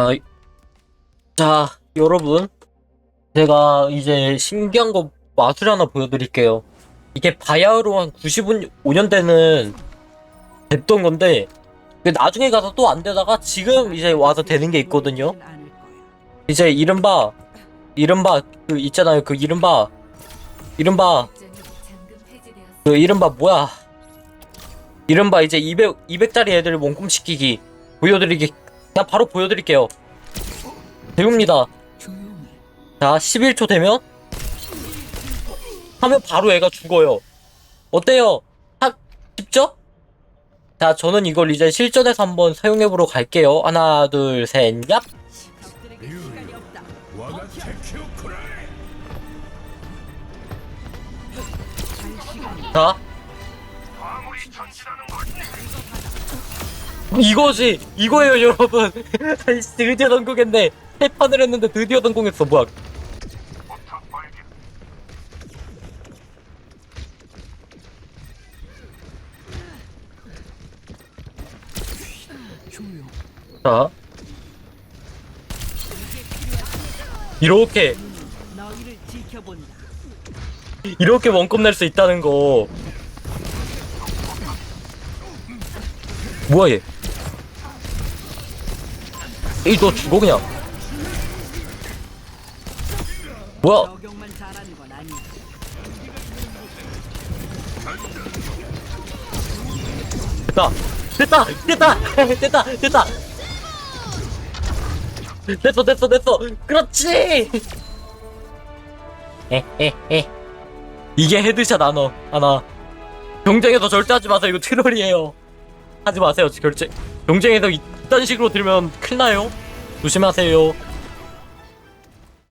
자, 자, 여러분. 제가 이제 신기한 거 마술 하나 보여드릴게요. 이게 바야흐로 한 95년대는 됐던 건데, 그 나중에 가서 또 안 되다가 지금 이제 와서 되는 게 있거든요. 이제 이른바, 이른바, 그 있잖아요. 그 이른바, 이른바, 그 이른바 뭐야. 이른바 이제 200, 200짜리 애들 몸꿈시키기 보여드리기, 그냥 바로 보여드릴게요. 배웁니다. 자, 11초 되면 하면 바로 애가 죽어요. 어때요? 하, 쉽죠? 자, 저는 이걸 이제 실전에서 한번 사용해보러 갈게요. 하나, 둘, 셋, 얍! 자. 이거지! 이거예요, 여러분! 드디어 성공했네! 세 판을 했는데 드디어 성공했어, 뭐야. 자. 이렇게. 이렇게 원컵 낼 수 있다는 거. 뭐야, 얘? 에이, 너 죽어, 그냥. 뭐야? 적용만 잘하는 건 아니야. 됐다. 됐다. 됐다. 됐다. 됐다. 됐어 됐어 됐어. 그렇지! 에에에 이게 헤드샷 안어 하나. 경쟁에서 절대 하지 마세요. 이거 트롤이에요. 하지 마세요 결제. 경쟁에서 이딴 식으로 들면 큰일 나요. 조심하세요